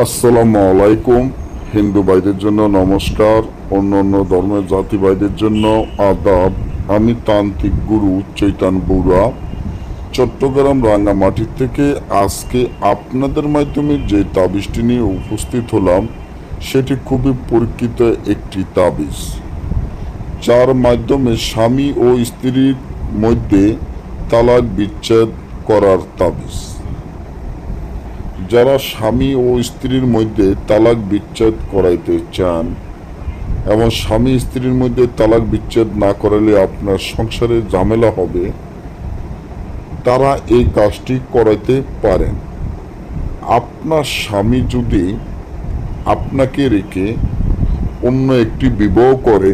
আসসালামু আলাইকুম। হিন্দু ভাইদের জন্য নমস্কার, অন্য অন্য ধর্মের জাতি ভাইদের জন্য আদাব। আমি তান্ত্রিক গুরু চৈতান বড়ুয়া। চট্টগ্রাম রাঙ্গামাটি থেকে আজকে আপনাদের মাধ্যমে যে তাবিজটি নিয়ে উপস্থিত হলাম, সেটি খুবই পরীক্ষিত একটি তাবিজ। যার মাধ্যমে স্বামী ও স্ত্রীর মধ্যে তালাক বিচ্ছেদ করার তাবিজ। যারা স্বামী ও স্ত্রীর মধ্যে তালাক বিচ্ছেদ করাইতে চান এবং স্বামী স্ত্রীর মধ্যে তালাক বিচ্ছেদ না করালে আপনার সংসারে ঝামেলা হবে, তারা এই কাজটি করাইতে পারেন। আপনার স্বামী যদি আপনাকে রেখে অন্য একটি বিবাহ করে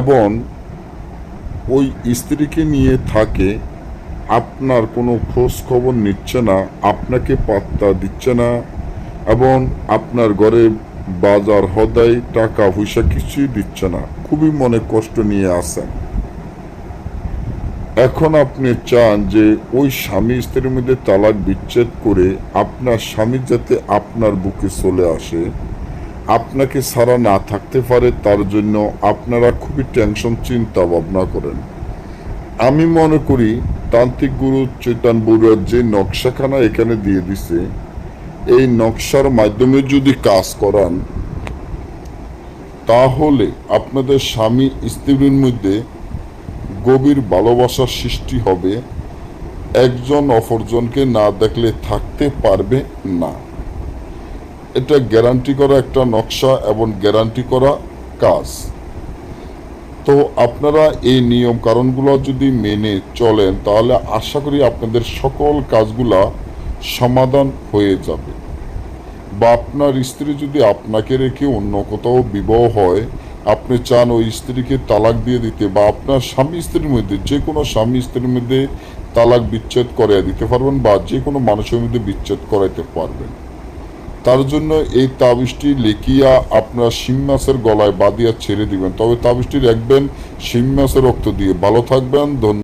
এবং ওই স্ত্রীকে নিয়ে থাকে আপনার কোনো খোঁজ খবর নিচ্ছে না, আপনাকে পাত্তা দিচ্ছে না, এবং আপনার ঘরে বাজার হদাই টাকা পয়সা কিছুই দিচ্ছে না। খুবই মনে কষ্ট নিয়ে আসেন এখন আপনি চান যে ওই স্বামী স্ত্রীর মধ্যে তালাক বিচ্ছেদ করে আপনার স্বামী যাতে আপনার বুকে চলে আসে। আপনাকে সারা না থাকতে পারে, তার জন্য আপনারা খুবই টেনশন, চিন্তা ভাবনা করেন। আমি মনে করি তান্ত্রিক গুরু চৈতান বড়ুয়ার যে নকশাখানা এখানে দিয়ে দিছে, এই নকশার মাধ্যমে যদি কাজ করান, তাহলে আপনাদের স্বামী স্ত্রীর মধ্যে গভীর ভালোবাসার সৃষ্টি হবে, একজন অপরজনকে না দেখলে থাকতে পারবে না। এটা গ্যারান্টি করা একটা নকশা এবং গ্যারান্টি করা কাজ। তো আপনারা এই নিয়ম কারণগুলো যদি মেনে চলেন, তাহলে আশা করি আপনাদের সকল কাজগুলা সমাধান হয়ে যাবে। বা আপনার স্ত্রী যদি আপনাকে রেখে অন্য কোথাও বিবাহ হয়, আপনি চান ওই স্ত্রীকে তালাক দিয়ে দিতে বা আপনার স্বামী স্ত্রীর মধ্যে, যে কোনো স্বামী স্ত্রীর মধ্যে তালাক বিচ্ছেদ করে দিতে পারবেন বা যে কোনো মানুষের মধ্যে বিচ্ছেদ করাইতে পারবেন। তার জন্য এই তাবিজটি লেখিয়া আপনার শিং মাছের গলায় বাঁধিয়া ছেড়ে দিবেন। তবে তাবিজটি রাখবেন শিং মাছের রক্ত দিয়ে। ভালো থাকবেন, ধন্যবাদ।